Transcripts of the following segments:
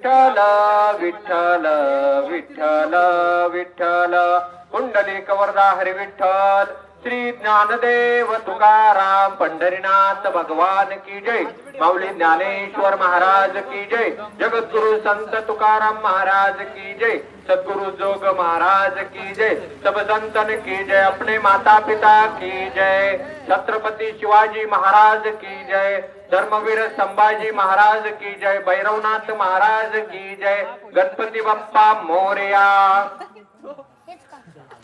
विठ्ठल विठ्ठल विठ्ठल विठ्ठल कुंडलिक वरदा हरी विठ्ठल श्री ज्ञानदेव तुकाराम पंढरीनाथ भगवान की जय. माऊली ज्ञानेश्वर महाराज की जय. जगद्गुरु संत तुकाराम महाराज की जय. सद्गुरु जोग महाराज की जय. सब संतन की जय. अपने माता पिता की जय. छत्रपति शिवाजी महाराज की जय. धर्मवीर संभाजी महाराज की जय. भैरवनाथ महाराज की जय. गणपती बाप्पा मोरया.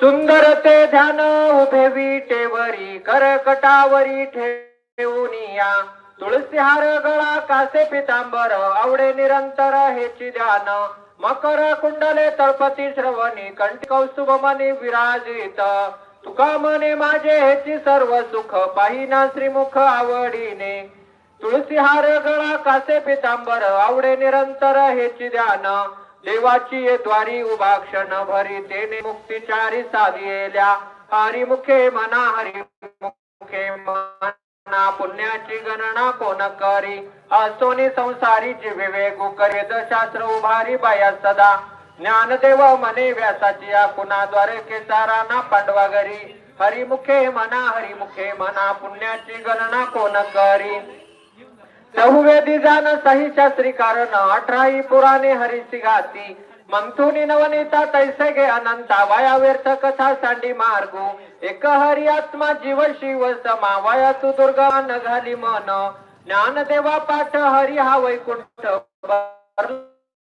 सुंदर ते ध्यान उभे विटेवरी करकटावरी ठेवूनिया तुळसी हार गळा कासे पितांबर आवडे निरंतर हेची ध्यान. मकर कुंडले तळपती श्रवणी कंठी कौस्तुभ मनी विराजित. तुका मने माझे हेची सर्व सुख पाहिना श्रीमुख आवडीने. तुळसी हार गळा कासे पितांबर आवडे निरंतर हेची ध्यान. देवाची ये द्वारी उभा क्षण भरी तेने मुक्तिचारी साधिएल्या हरी मुखे मना हरी मुखे मना पुण्याची गणना कोण करी? असोनी संसारी जिवे गुकरे दशास्त्र उभारी बाया सदा. ज्ञानदेव मने व्यासाची या कुणाद्वारे केसारा ना पांडवा घरी. हरिमुखे मना हरिमुखे मना पुण्याची गणना कोण करी? चहुवेदी जाण सही शास्त्री कारण अठराही पुराणे हरिसी गाती. मंथुनी नवनीता तैसे गे अनंता वाया व्यर्थ कथा सांडी मार्गो. एक हरी आत्मा जीव शिव समा वाया तू दुर्गा न घाली मन. ज्ञानदेवा पाठ हरी हा वैकुंठ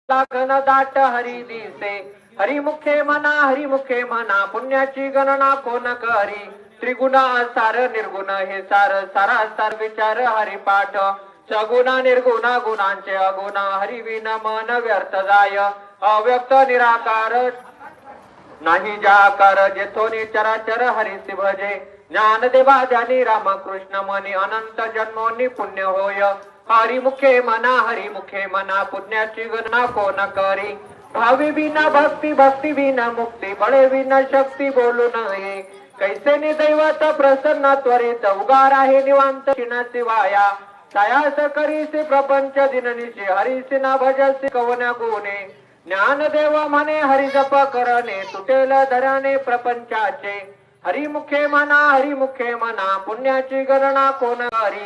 लागन दाट हरी दिसे. हरिमुखे मना हरिमुखे म्हणा पुण्याची गणना कोण करी. त्रिगुण सार निर्गुण हे सार सारा सार विचार हरिपाठ. सगुणा निर्गुणा गुणांचे अगुणा हरिविन मन व्यर्थ जाय अव्यक्त निराकार. नाही जाकार जेथोनी चराचर हरिसी भजे ज्ञानदेवा ज्ञानी रामकृष्ण मनी अनंत जन्मोनी पुण्य होय. हरिमुखे मना हरिमुखे मना पुण्याची गणना कोण करी? भावी विना भक्ती भक्ती विना मुक्ती बळे विना शक्ती बोलू नये. कैसे नि दैवत प्रसन्न त्वरित उगार आहे निवांत शिवाया. वाया सायास करीसी प्रपंच दिननीचे हरिसी ना भजसी कवन्या गुणे ज्ञानदेव म्हणे हरिजप करणे तुटेल धराने प्रपंचाचे हरिमुखे मना हरिमुखे मना पुण्याची गणना कोण हरी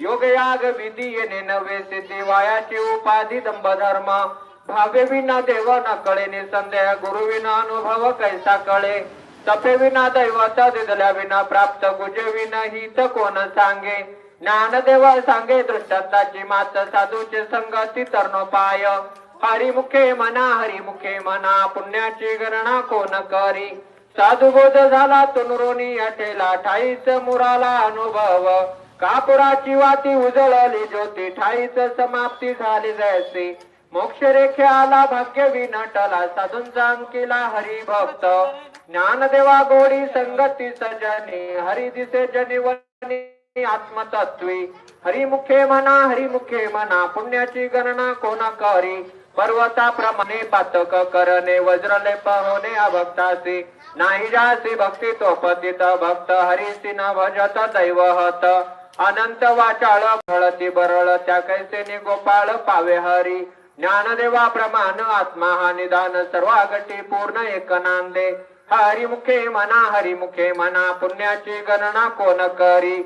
योग याग विधी येणे नवे सिद्धी वायाची उपाधी दंभ धर्म भावे विना देव न कळे निसंदेह गुरु विना अनुभव कैसा कळे तपे विना दैवत दिदल्या विना प्राप्त गुजे विना हित कोण सांगे ज्ञानदेव सांगे दृष्टांताची मात साधूचे संगती तरणोपाय हरिमुखे मना हरिमुखे मना पुण्याची गणना कोण करी? साधुबोध झाला तुनरोनी अटेला ठाईच मुराला अनुभव. कापुराची वाती उजळली ज्योती ठाईच समाप्ती झाली जैसी मोक्ष रेखे आला भाग्य विनटला साधूंचा अंकिला हरिभक्त. ज्ञानदेवा गोडी संगती सजनी हरी दिसे जनिवनी आत्मतत्वी. हरिमुखे म्हणा हरिमुखे म्हणा पुण्याची गणना कोणा करी? पर्वताप्रमाणे पातक करणे वज्रले पहोने अभक्तासी. नाही जासी भक्ती तो पतित भक्त हरिसी न भजत दैवहत अनंत वाचाळ भळती बरळ त्या कैसेने गोपाळ पावे हरी. ज्ञानदेवा प्रमाण आत्मा हा निदान सर्वागटी पूर्ण एक नांदे. हरिमुखे मना हरिमुखे मना पुण्याची गणना कोण करी?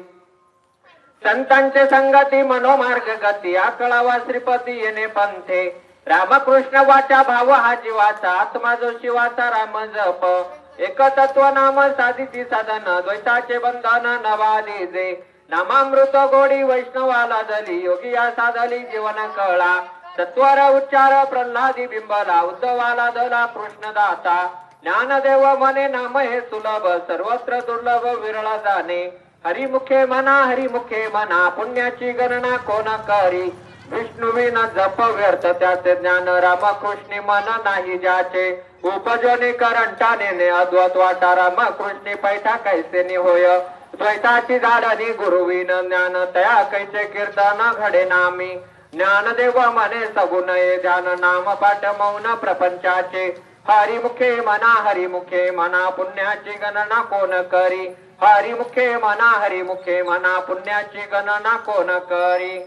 संतांचे संगती मनोमार्ग गती आकळावा श्रीपती येणे पंथे. रामकृष्ण वाचा भाव हा जीवाचा आत्मा जो शिवाचा राम जप. एक तत्व नाम साधिती साधन द्वैताचे बंधन नवाली जे नामामृत गोडी वैष्णवाला दली योगी या साधली जीवन कळा. सत्वर उच्चार प्रल्हादी बिंबला उद्धवाला दला कृष्णदाता. ज्ञानदेव मने नाम हे सुलभ सर्वत्र दुर्लभ विरळ जाणे. हरिमुखे मना हरिमुखे मना पुण्याची गणना कोण करी? विष्णुविन जप व्यर्थ त्याचे ज्ञान रामकृष्णी मन नाही ज्याचे. उपजने करंटाने अद्वत वाटा रामकृष्णी पैठा कैसे होय. द्वैताची झाडणी गुरुविन ज्ञान तया कैसे कीर्तन घडे नामी. ज्ञानदेव मने सगुण ये ध्यान नाम पाठ मौन प्रपंचाचे. हरिमुखे मना हरिमुखे मना पुण्याची गणना कोण करी? हरिमुखे मना हरिमुखे मना पुण्याची गणना कोण करी?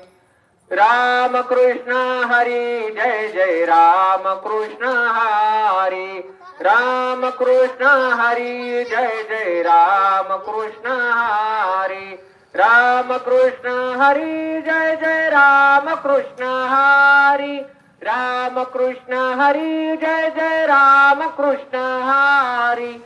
राम कृष्ण हरी जय जय राम कृष्ण हरी. राम कृष्ण हरी जय जय राम कृष्ण हरी. राम कृष्ण हरी जय जय राम कृष्ण हरी. राम कृष्ण हरी जय जय राम कृष्ण हरी.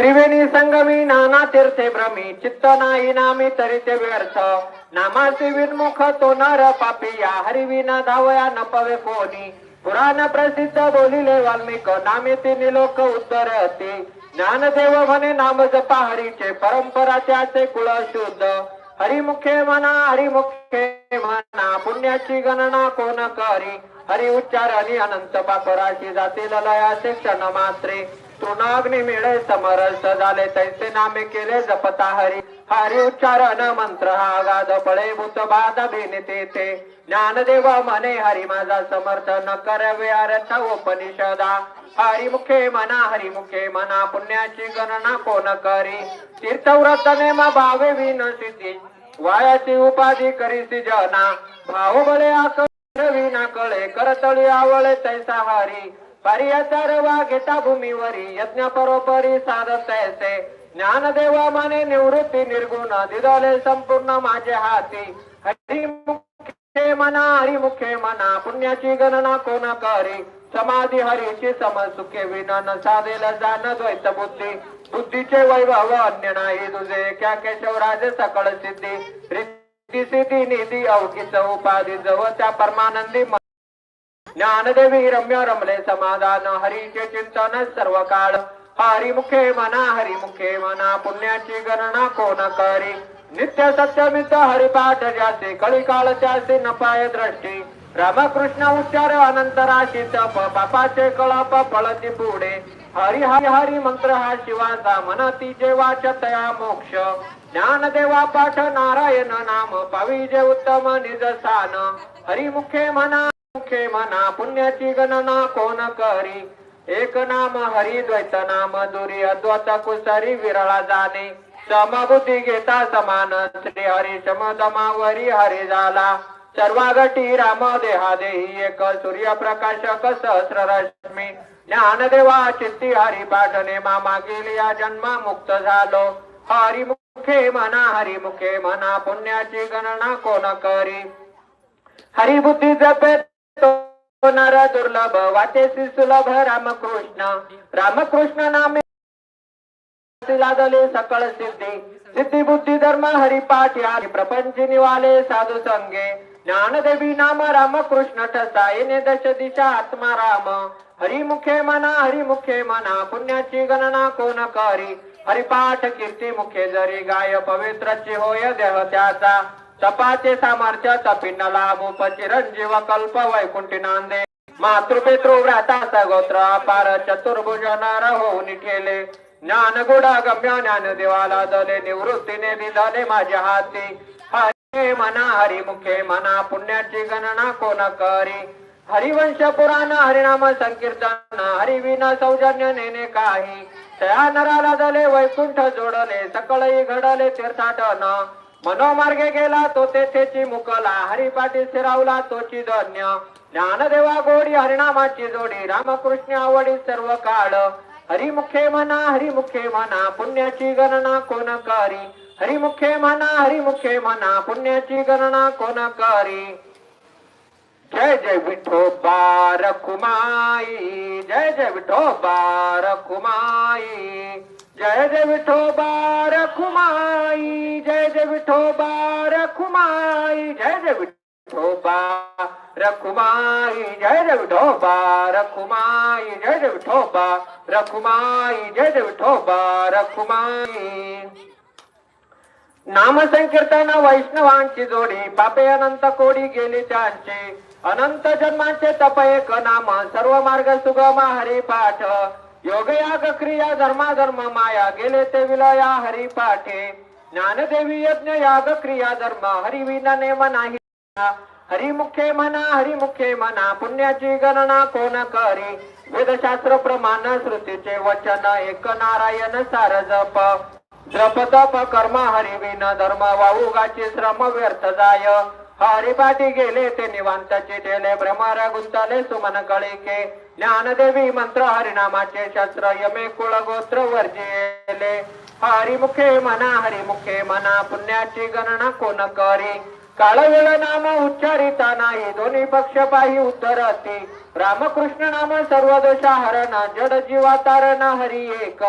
त्रिवेणी संगमी नाना तीर्थे भ्रमी चित्त नाही नामी तरी ते व्यर्थ. नामाचे विनमुख तो नर पापी या हरिविना धावया न पवे कोणी. पुराण प्रसिद्ध बोलिले वाल्मिक नामे तिन्ही लोक उत्तरते. ज्ञानदेव म्हणे नाम जपा हरीचे परंपरा त्याचे कुळ शुद्ध हरिमुखे म्हणा हरिमुखे म्हणा पुण्याची गणना कोण करी? हरि उच्चार आणि अनंत पापराशी जातील लयाचे क्षण मात्रे. तृणाग्नी मिळे समरस झाले तैसे नामे केले जपता हरी. हरी उच्चारण मंत्र हा गाद पळे भूत बाध भिनते ते ज्ञानदेव म्हणे हरी माझा समर्थ न करवे अर्थ उपनिषदा. हरी मुखे मना हरी मुखे मना पुण्याची गणना कोण करी? तीर्थव्रत नेमा भावे विन सिद्धी. वायाची उपाधी करीसी जना. भाऊ बळे आक विना कळे करतळी आवळे तैसा हरी. पर्याचार वा घेता भूमीवरी यज्ञ परोपरी साधत तैसे ज्ञानदेवा माने निवृत्ती निर्गुण दिदोले संपूर्ण माझे हाती। हरी मुखे मना हरी मुखे मना पुण्याची गणना कोण करी? समाधी हरीची समसुखे विनन साधेल जाण द्वैत बुद्धी। बुद्धीचे वैभव अन्य नाही तुझे क्या केशवराज सकळ सिद्धी। रिद्धी सिद्धी निधी अवकीच उपाधी जव त्या परमानंदी ज्ञानदेवी रम्य रमले समाधान हरीचे चिंतन सर्व काळ हरिमुखे मना हरिमुखे मना पुण्याची गणना कोण करी? नित्य सत्यमित हरिपाठ जासे कळी काळ त्याचे नपाय दृष्टी. रामकृष्ण उच्चार अनंत राशी तप पापाचे कळप फळती पुढे. हरी हरी हरी मंत्र हा शिवाचा मनती जे वाचतया मोक्ष. ज्ञानदेवा पाठ नारायण नाम पाविजे उत्तम निज स्थान. हरिमुखे म्हणा म्हणा पुण्याची गणना कोण करी? एक नाम हरी द्वैत नाम दुरी अद्वत कुसरी विरळा जाणे. समबुद्धी घेता समान श्री हरी समदमावरी हरी झाला सर्वागटी राम देहा देही एक सूर्य प्रकाशक सहस्र रश्मी. ज्ञानदेवा चित्ती हरी पाठने मामा गेली या जन्म मुक्त झालो. हरी मुखे म्हणा हरी मुखे म्हणा पुण्याची गणना कोण करी? हरिबुद्धी जपे तो दुर्लभ वाटेसी सुलभ रामकृष्ण. रामकृष्ण नामे लादले सकळ सिद्धी. सिद्धी बुद्धी धर्म हरिपाठ या प्रपंच निवाले साधू संगे. ज्ञानदेवी नाम रामकृष्ण ठसा येणे दश दिशा आत्मा राम. हरिमुखे मना हरिमुखे मना पुण्याची गणना कोण करी? हरिपाठ कीर्ती मुखे जरी गाय पवित्रची होय देह त्याचा. तपाचे सामर्थ्य तपिन्नला मुप चिरंजीव कल्प वैकुंठी नांदे. मातृपितृ व्राताचा गोत्र अपार चतुर्भुज नर होऊन ठेले. ज्ञान गुडा गम्य ज्ञान देवाला दले निवृत्तीने निधले माझ्या हाती. हरे मना हरिमुखे मना पुण्याची गणना कोण करी? हरिवंश पुराण हरिनाम संकीर्तन हरिविन सौजन्य नेने काही. त्या नराला दले वैकुंठ जोडले सकळही घडले तीर्थाटन. मनोमार्गे गेला तो तेथेची मुकला. हरिपाठी स्थिरावला तोची धन्य. ज्ञानदेवा गोडी हरिनामाची जोडी. रामकृष्ण आवडी सर्व काळ. हरिमुखे म्हणा हरिमुखे म्हणा पुण्याची गणना कोण करी? हरिमुखे म्हणा हरिमुखे म्हणा पुण्याची गणना कोण करी? जय जय विठोबा रखुमाई जय जय विठोबा रखुमाई जय जय विठोबा रखुमाई जय जय विठोबा रखुमाई जय जय विठोबा रखुमाई जय जय विठोबा रखुमाई जय जय विठोबा रखुमाई जय जय विठोबा रखुमाई नामसंकीर्तन वैष्णवांची जोडी पापे अनंत कोडी गेली त्यांचे. अनंत जन्मांचे तप एक नाम सर्व मार्ग सुगम हरी पाठ योगयाग क्रिया धर्मा धर्म माया गेले ते विलया हरिपाठे ज्ञानदेवी यज्ञ याग क्रिया धर्म हरिविना नेम नाही हरिमुखे म्हणा हरिमुखे म्हणा पुण्याची गणना कोण करी? वेदशास्त्र प्रमाण श्रुतीचे वचन एक नारायण सार जप. जप तप कर्म हरिविन धर्म वाऊगाचे श्रम व्यर्थ जाय. हरिपाठी गेले ते निवांताचे ठेले भ्रमारा गुंतले सुमन कळिके. ज्ञानदेवी मंत्र हरिनामाचे शस्त्र यमे कुळ गोत्र वर्जिले. हरिमुखे मना हरिमुखे मना पुण्याची गणना कोण करी? काळवेळ नाम उच्चारिता नाही दोन्ही पक्ष पाही उद्धरती रामकृष्ण नाम सर्व दोषा हरण जड जीवा तारण हरी एक.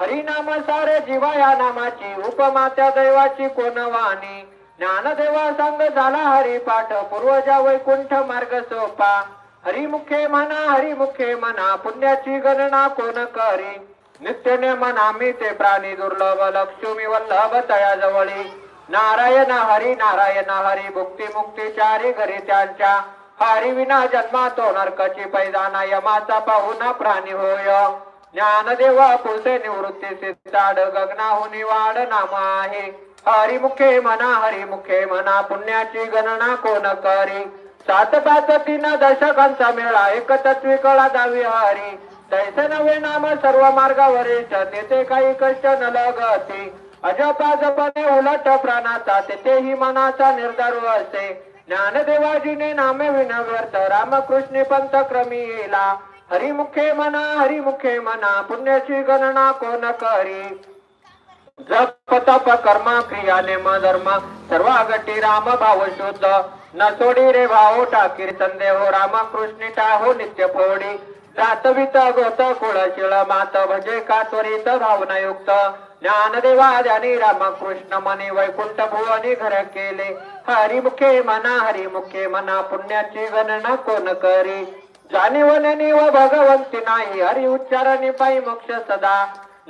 हरिनाम सारे जीवा या नामाची उपमात्या दैवाची कोण वाणी? ज्ञानदेवा संग झाला हरिपाठ पूर्वजा वैकुंठ मार्ग सोपा. हरिमुखे म्हणा हरिमुखे म्हणा पुण्याची गणना कोण करी? नित्यने म्हणा मी ते प्राणी दुर्लभ लक्ष्मी वल्लभ तया जवळी नारायण हरी नारायण हरी भुक्ती मुक्ती चारी घरी त्यांच्या. हरी विना जन्मा तो नरकाची पैदाना यमाचा पाहुणा प्राणी होय. ज्ञानदेवा पुरते निवृत्ती सिद्धाड गगनाहुनी वाड नाम आहे. हरिमुखे म्हणा हरिमुखे म्हणा पुण्याची गणना कोण करी? सात पाच तीन दशकांचा मेळा एक तत्वी कळा दावी हरी. दैसे नवे नाम सर्व मार्गावरील तेथे काही कष्ट न लगती. अजपा जपणे उलट प्राणाचा तेथेही मनाचा निर्धार असे. ज्ञानदेवाजीने नामे विनव्यर्थ रामकृष्ण पंत क्रमी येला हरिमुखे म्हणा हरिमुखे म्हणा पुण्याची गणना कोण करी? जप तप कर्म क्रिया नेम धर्म सर्व गटी राम भाव शुद्ध. न सोडी रे भाऊ कीर्तन देव राम कृष्णी टाहो नित्य फोडी. जातवित गोत कुळशिळ मात भजे का त्वरित भावनायुक्त ज्ञानदेवा ध्यानी रामकृष्ण मनी वैकुंठ भुवनी घर केले. हरिमुखे मना हरिमुखे मना पुण्याची गणना कोण करी? जाणीवने व भगवंती नाही हरी उच्चारणी पायी मोक्ष सदा.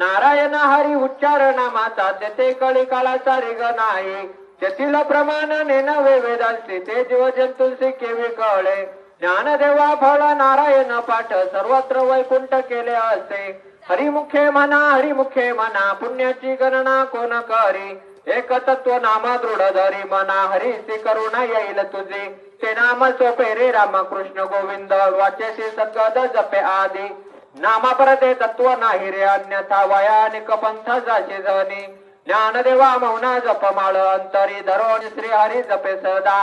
नारायण हरी उच्चारणा माता तेथे कळी काळाचा रिग नाही तेथील प्रमाण नेनवे वेदांचे ते जीव जंतुंचे केवी कळे ज्ञानदेवा फळ नारायण पाठ सर्वत्र वैकुंठ केले असे. हरिमुखे म्हणा हरिमुखे म्हणा पुण्याची गणना कोण करी? एक तत्व नाम दृढ धरी मना हरिसी करुणा येईल तुझे. ते नाम सोपे रे रामकृष्ण गोविंद वाचेसी सद्गद जपे आदी. नामा तत्व नाही रे अन्यथा वयानिक पंथ जाचे जनी ज्ञानदेवा मौना जप माळ अंतरी धरोण श्री हरी जपे सदा.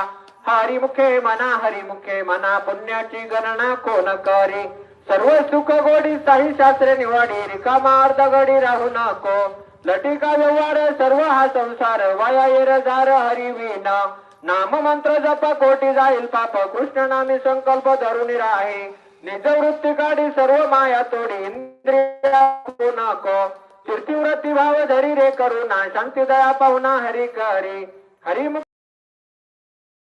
हरिमुखे मना हरिमुखे मना पुण्याची गणना कोण करी? सर्व सुख गोडी साई शास्त्रे निवाडी रिकामा अर्ध गडी राहू नको. लटिका व्यवहार सर्व हा संसार वाया येर हरी विना नाम मंत्र जप कोटी जाईल पाप कृष्ण नामी संकल्प धरून राही. निजवृत्ती काढी सर्व माया तोडी इंद्रिया नको कीर्तिवृत्ती भाव धरी रे करुणा शांती दया पाहुणा हरी करी हरी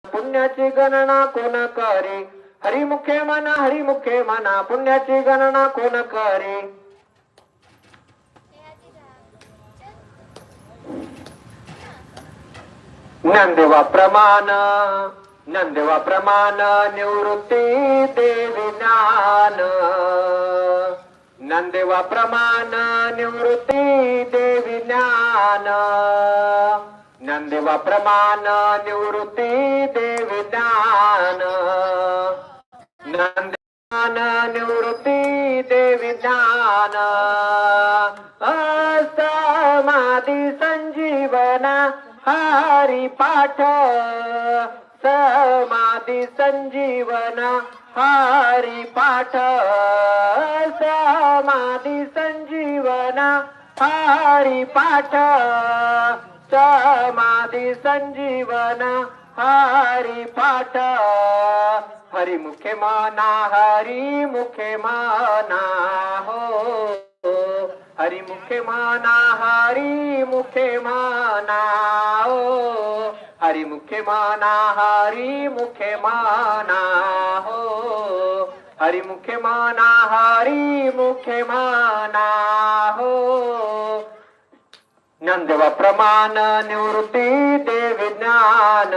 पुण्याची गणना कोण करी हरिमुखे म्हणा हरिमुखे म्हणा पुण्याची गणना कोण करी ज्ञानदेवा प्रमाण नंदेवा प्रमाण निवृत्ती देवी ज्ञान. नंदेवा प्रमाण निवृत्ती देवी ज्ञान. नंदेवा प्रमाण निवृत्ती देवी ज्ञान. नंद निवृत्ती देवी ज्ञान. समाधी संजीवना हरी पाठ समाधी संजीवन हरी पाठ. समाधी संजीवन हरी पाठ. समाधी संजीवन हरी पाठ. हरी मुखे माना हरी मुखे माना हो. हरी मुखे माना हरी मुखे माना हो हरी मुखे माना हरी मुखे माना हो हरी मुखे माना हरी मुखे माना हो नंदेवा प्रमाण निवृत्ती देवी ज्ञान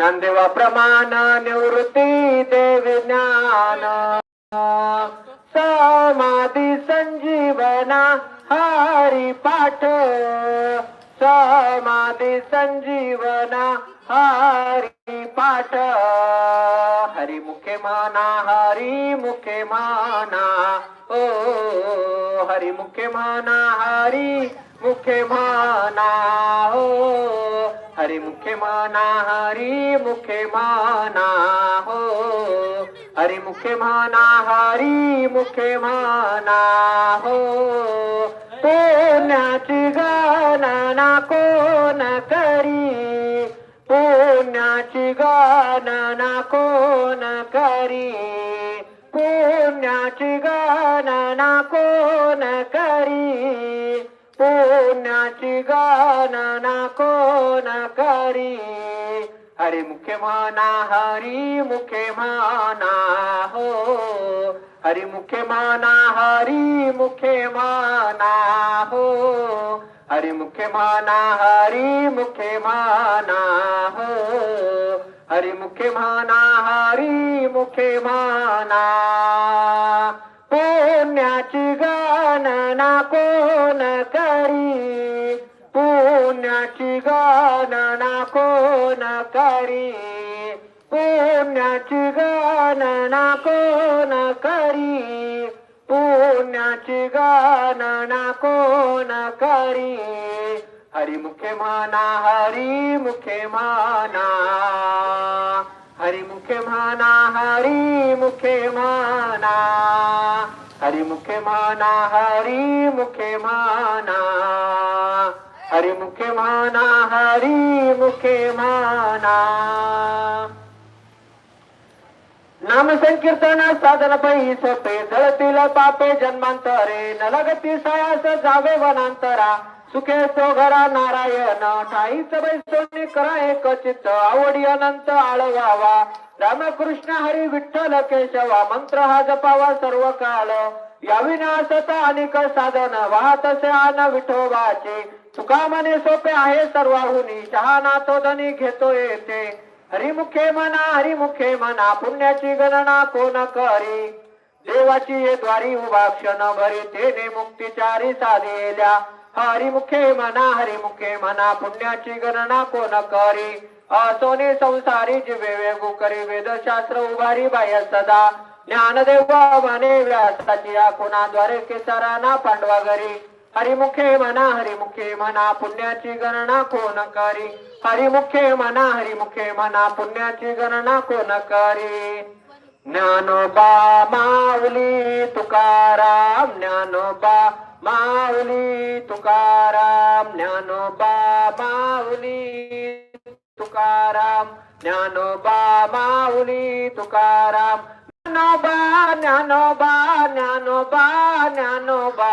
नंदेवा प्रमाण निवृत्ती देवी ज्ञान समा ना हरी पाठ. समाधी संजीवना हरी पाठ. हरी मुखे माना हरी मुखे माना. ओ हरी मुखे माना हरी मुखे माना. हो हरी मुखे माना हरी मुखे माना. हो हरी मुखे माना हरी मुखे माना हो पुण्याची गणना कोण करी? पुण्याची गणना कोण करी? पुण्याची गणना कोण करी? पुण्याची गणना कोण करी? अरे मुखे माना हरी मुखे माना हो. हरी मुखे माना हरी मुखे माना हो. हरी मुखे माना हरी मुखे माना हो. हरी मुखे माना हरी मुखे माना. पुण्याची गणना कोण करी? पुण्याची गणना कोण करी? पुण्याची गणना कोण करी? पुण्याची गणना कोण करी? हरी मुखे माना हरी मुखे माना. हरी मुखे माना हरी मुखे माना. हरी मुखे माना हरी मुखे माना. हरी मुखे माना हरी मुखे माना नाम संकीर्तन साधन पै सोपे जळतील पापे जन्मांतरे. नलगती सायास जावे वनांतरा. सुखे सो घरा नारायण ठाईच बैसोनी करा एक चित्त. आवडी अनंत आळवावा. रामकृष्ण हरी विठ्ठल केशवा मंत्र हा जपावा सर्व काळ या विनाशता अनेक साधन वाहतसे आन विठोबाचे. तुका मने सोपे आहे सर्वाहुनी शहाणा तो धनी घेतो येते. हरिमुखे म्हणा हरिमुखे म्हणा पुण्याची गणना कोण करी? देवाची ये द्वारी उभा क्षण भरी तेने मुक्तिचारी साधेल्या हरिमुखे म्हणा हरिमुखे म्हणा पुण्याची गणना कोण करी? असोने संसारी जिवे वेगू करी वेदशास्त्र उभारी बाह्य सदा. ज्ञानदेव म्हणे व्यासाची या केसराना पांडवा घरी. हरिमुखे म्हणा हरिमुखे म्हणा पुण्याची गणना कोण करी? हरिमुखे म्हणा हरिमुखे म्हणा पुण्याची गणना कोण करी? ज्ञानोबा माऊली तुकाराम ज्ञानोबा माऊली तुकाराम ज्ञानोबा माऊली तुकाराम ज्ञानोबा माऊली तुकाराम ज्ञानोबा ज्ञानोबा ज्ञानोबा ज्ञानोबा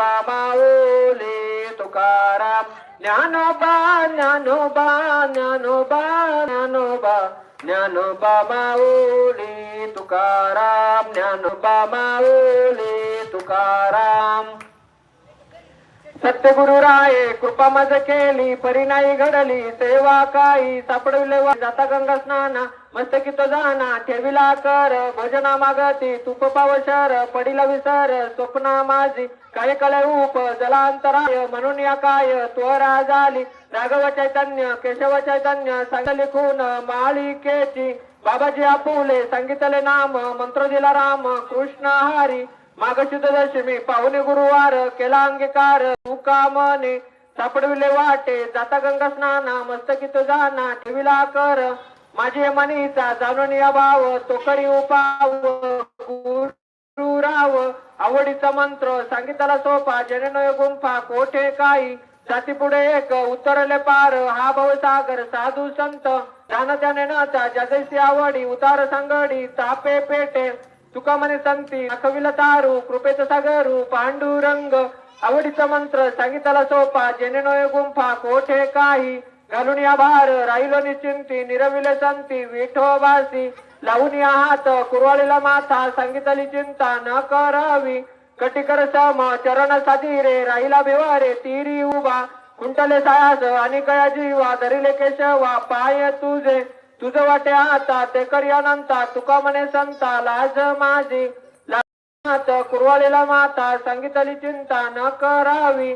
ज्ञानोबा माऊली तुकाराम. ज्ञानोबा ज्ञानोबा ज्ञानोबा ज्ञानोबा. ज्ञानोबा माऊली तुकाराम. ज्ञानोबा माऊली तुकाराम. सत्यगुरु राये कृपा मज केली परिणाई घडली सेवा काही सापडविले जाता गंगा स्नाना मस्तकी तो जाना ठेविला कर भजना मागती तुप पावशर पडिला विसर स्वप्ना माझी. काय कळे उप जलांतराय म्हणून या काय त्वरा झाली राघव चैतन्य केशव चैतन्य सांग लिखून माळिकेची बाबाजी आपुले सांगितले नाम मंत्र दिला राम कृष्ण हरी. मागशुद्ध दशमी पाहुणे गुरुवार केला अंगीकार तुका मने सापडविले वाटे जाता गंगा स्नाना मस्तकी तो जाना ठेविला कर. माझे मनीचा जाणून या भाव तो करी उपाव गुरु. राव आवडीचा मंत्र सांगितला सोपा. जननय गुंफा कोठे काही? जाती पुढे एक उतरले पार. हा भवसागर साधू संत. जाण त्याने नाचा जगैसी आवडी उतार सांगडी तापे पेटे. तुका म्हणे संती दाखविल तारू कृपेच सागरू पांडुरंग. आवडीचा मंत्र सांगितला सोपा. जेनेनोय गुंफा कोठे काही? घालून या भार राहिलो निश्चिंती निरविले संती विठोबासी. लावून या हात. कुरवाळीला माथा. सांगितली चिंता न करावी. कटिकर सम चरण साधी रे राहिला भिवारे तीरी उभा. कुंटले सायास आणि कया जीवा. धरिले केशवा पाय तुझे. तुझं वाटे आता ते करी अनंता तुका म्हणे संता लाज माझी. लाज कुरवाळीला माता सांगितली चिंता न करावी.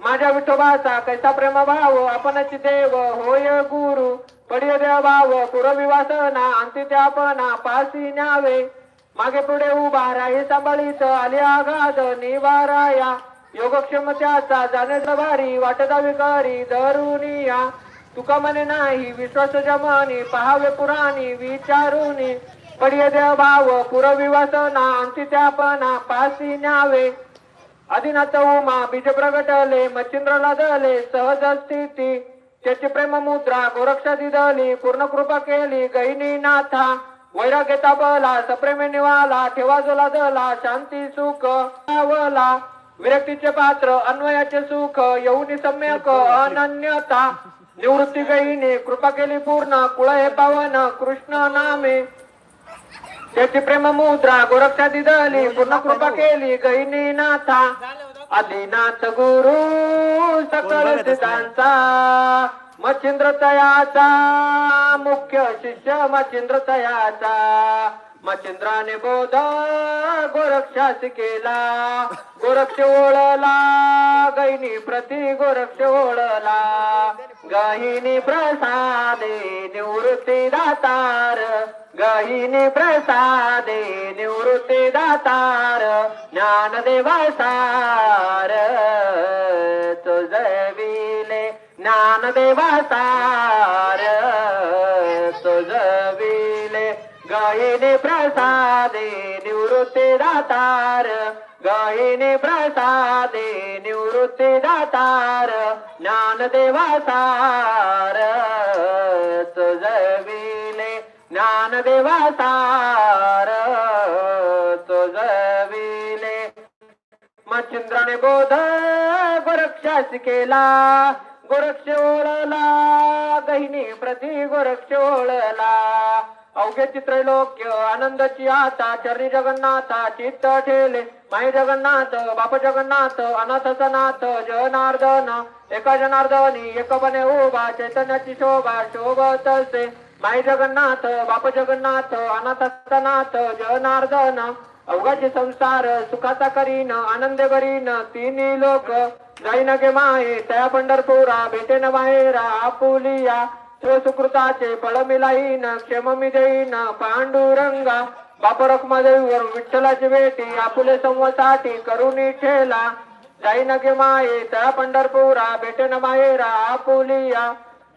माझ्या विठोबाचा कैसा प्रेम भाव आपणच देव होय गुरु. पडिय देव भाव पुरवी वासना अंती पासी न्यावे. मागे पुढे उभा राही सांभाळीत आली आघात निवाराया. योगक्षम त्याचा जाणे भारी वाटदा विकारी धरुनिया तुका म्हणे नाही विश्वास जमनी पहावे पुराणी विचारुनी. पडिय देव भाव पुरवी वासना अंती पासी न्यावे. आदिनाथ उमा बीज प्रगटले मच्छिंद्रला दले सहज स्थिती. त्याची प्रेम मुद्रा गोरक्षा दिदली पूर्ण कृपा केली गहिनी नाथा वैराग्यता बला सप्रेमी निवाला ठेवा जोला दला शांती सुख आवला विरक्तीचे पात्र अन्वयाचे सुख येऊनी सम्यक अनन्यता निवृत्ती गहिनी कृपा केली पूर्ण कुळ हे पावन कृष्ण नामे. त्याची प्रेम मुद्रा गोरक्षा दिदली पूर्ण कृपा केली गहिनी नाथा आदिनाथ गुरु सकळ सिद्धांचा मच्छिंद्र तयाचा मुख्य शिष्य मच्छिंद्र तयाचा. मच्छिंद्राने बोध गोरक्षास केला. गोरक्ष ओळला गैनी प्रति गोरक्ष ओळला. गहिनी प्रसादे निवृत्ती दातार. गहिनी प्रसादे निवृत्ती दातार. ज्ञानदेवा सार तुझविले ज्ञानदेवा सार तुझविले गहिनी प्रसादे निवृत्ती दातार. गहिनी प्रसादे निवृत्ती दातार. ज्ञानदेवा सार तुझविले ज्ञानदेवा सार तुझविले मच्छिंद्राने बोध गोरक्षास केला. गोरक्ष ओळला. गहिनी प्रति गोरक्ष ओळला. अवघे चित्रलोक्य आनंदाची आता चरणी जगन्नाथ चित्त ठेले. माई जगन्नाथ बाप जगन्नाथ अनाथचा नाथ जनार्दन. एका जनार्दनी एकपणे उभा चैतन्याची शोभा शोभत असे माई जगन्नाथ बाप जगन्नाथ अनाथचा नाथ जनार्दन. अवघाचे संसार सुखाचा करीन आनंद करीन तिन्ही लोक. जाईन गे माये त्या पंढरपुरा भेटेन बाहेरा आपुलिया. तो सुकृताचे फळ मिलाईन क्षेम मी देईन पांडुरंगा बाप रखमा विठ्ठलाची भेटी आपुले संवसाठी करुणी ठेला. जाईन गे माये तळा पंढरपुरा बेटेन मायेरा आपुलिया.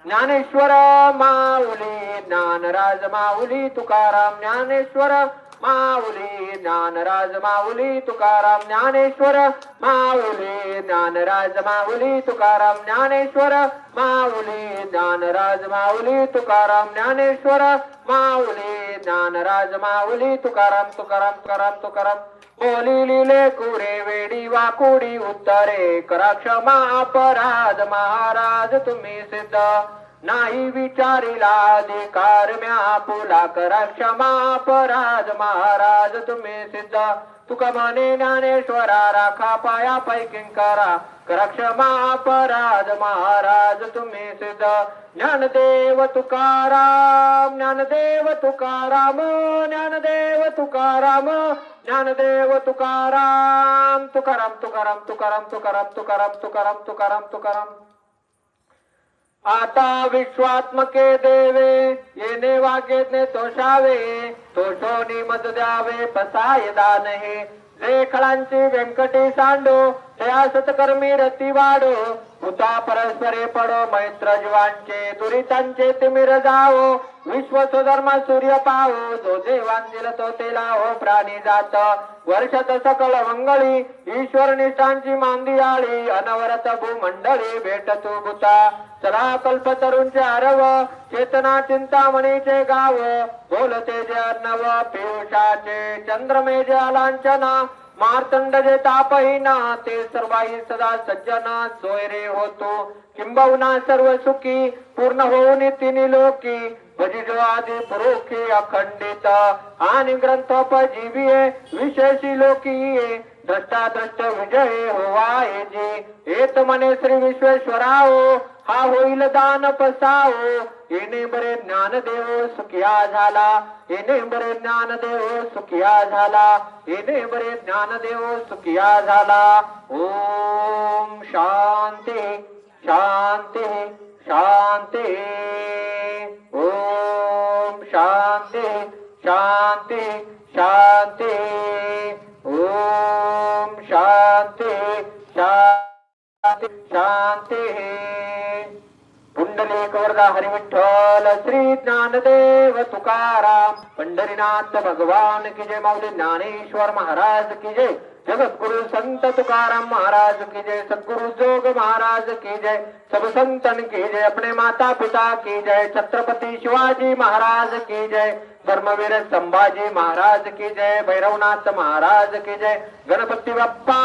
ज्ञानेश्वर माऊली ज्ञानराज माऊली तुकाराम ज्ञानेश्वर. माऊली ज्ञानराज माऊली तुकाराम ज्ञानेश्वर. माऊली ज्ञानराज माऊली तुकाराम ज्ञानेश्वर. माऊली ज्ञानराज माऊली तुकाराम ज्ञानेश्वर. माऊली ज्ञानराज माऊली तुकाराम तुकाराम तुकाराम तुकाराम. बोली कुरे वेडी वाकुडी उत्तरे. करा क्षमा अपराध महाराज तुम्ही सिद्ध. नाही विचारिला अधिकार म्या पुला करा क्षमा अपराध महाराज तुम्ही सिद्ध. तुका म्हणे ज्ञानेश्वरा राखा पाया पैकी करा क्षमा अपराध महाराज तुम्ही सिद्ध. ज्ञानदेव तुकाराम ज्ञानदेव तुकाराम ज्ञानदेव तुकाराम ज्ञानदेव तुकाराम. तुकाराम तुकाराम तुकाराम तुकाराम तुकाराम तुकाराम तुकाराम तुकाराम. आता विश्वात्मके देवे येणे वागेने तोषावे तोषोनी मत द्यावे पसाय दानहे लेखळांची व्यंकटी सांडो त्या सतकर्मी रती वाढो भूता परस्परे पडो मैत्र जीवांचे दुरितांचे तिमिर जाओ विश्व सुधर्म सूर्य पाहो जो देवांदिल तो ते लाहो प्राणी जात. वर्षात सकल मंगळी ईश्वर निष्ठांची मांदी आळी अनवरत भूमंडळी भेट तू भूता चला कल्प तरुणचे आरव चेतना चिंतामणीचे गाव. बोलते जे अर्णव पियुषाचे चंद्रमे जे लांछना मार्तंड देता पहिना ते सर्वाही सदा सज्जन सोयरे होतो. किंबहुना सर्व सुखी पूर्ण होऊन तिनी लोकी. भजिजो आदि पुरोखी अखंडित. आणि ग्रंथोपजीवीये विशेषी लोकी. द्रष्टा द्रष्ट विजय होवाये जी येत मने श्री विश्वेश्वराओ हा होईल दान पसाओ येणे बरे ज्ञानदेव सुखिया झाला. येणे बरे ज्ञानदेव सुखिया झाला. येणे बरे ज्ञानदेव सुखिया झाला. ओम शांती शांती शांती. ओम शांती शांती शांती. ओम शांती शांती शांती. पुंडलीकवरदा हरिविठ्ठल श्री ज्ञानदेव तुकाराम पंढरीनाथ भगवान की जय माऊली ज्ञानेश्वर महाराज की जय जगद्गुरु संत तुकाराम महाराज की जय सद्गुरु जोग महाराज की जय सब संतन की जय अपने माता पिता की जय छत्रपति शिवाजी महाराज की जय धर्मवीर संभाजी महाराज की जय भैरवनाथ महाराज की जय गणपती बाप्पा।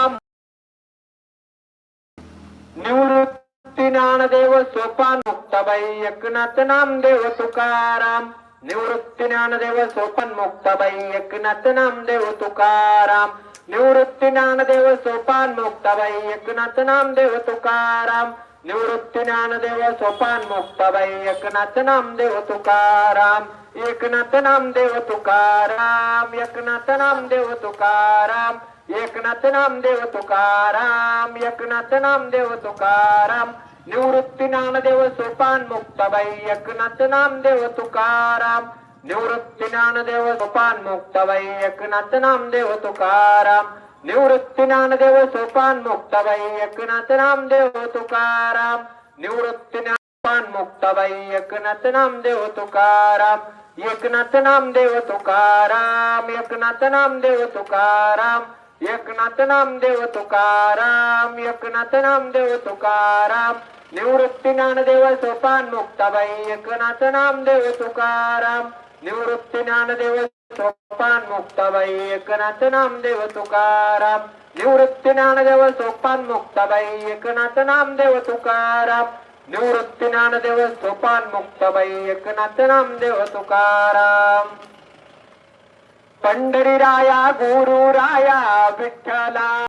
निवृत्त मुक्ती ज्ञानदेव सोपान मुक्ताबाई एकनाथ नामदेव तुकाराम। निवृत्ती ज्ञानदेव सोपान मुक्ताबाई एकनाथ नामदेव तुकाराम। निवृत्ती ज्ञानदेव सोपान मुक्ताबाई एकनाथ नामदेव तुकाराम। निवृत्ती ज्ञानदेव सोपान मुक्ताबाई एकनाथ नामदेव तुकाराम। एकनाथ नामदेव तुकाराम। एकनाथ नामदेव तुकाराम। एकनाथ नामदेव तुकाराम। एकनाथ नामदेव तुकाराम। निवृत्ती नामदेव सोपान मुक्ताबाई एकनाथ नामदेव तुकाराम. निवृत्ती ज्ञानदेव सोपान मुक्ताबाई एकनाथ नामदेव तुकाराम. निवृत्ती ज्ञानदेव सोपान मुक्ताबाई एकनाथ नामदेव तुकाराम. निवृत्ती नापान मुक्ताबाई एकनाथ नामदेव तुकाराम. एकनाथ नामदेव तुकाराम एकनाथ नामदेव तुकाराम. एकनाथ नामदेव तुकाराम एकनाथ नामदेव तुकाराम. निवृत्ती ज्ञानदेव सोपान मुक्ताबाई एकनाथ नामदेव तुकाराम. निवृत्ती ज्ञानदेव सोपान मुक्ताबाई एकनाथ नामदेव तुकाराम. निवृत्ती ज्ञानदेव सोपान मुक्ताबाई एकनाथ नामदेव तुकाराम. निवृत्ती ज्ञानदेव सोपान मुक्ताबाई एकनाथ नामदेव तुकाराम. पंढरी राया गुरु राया विठ्ठला.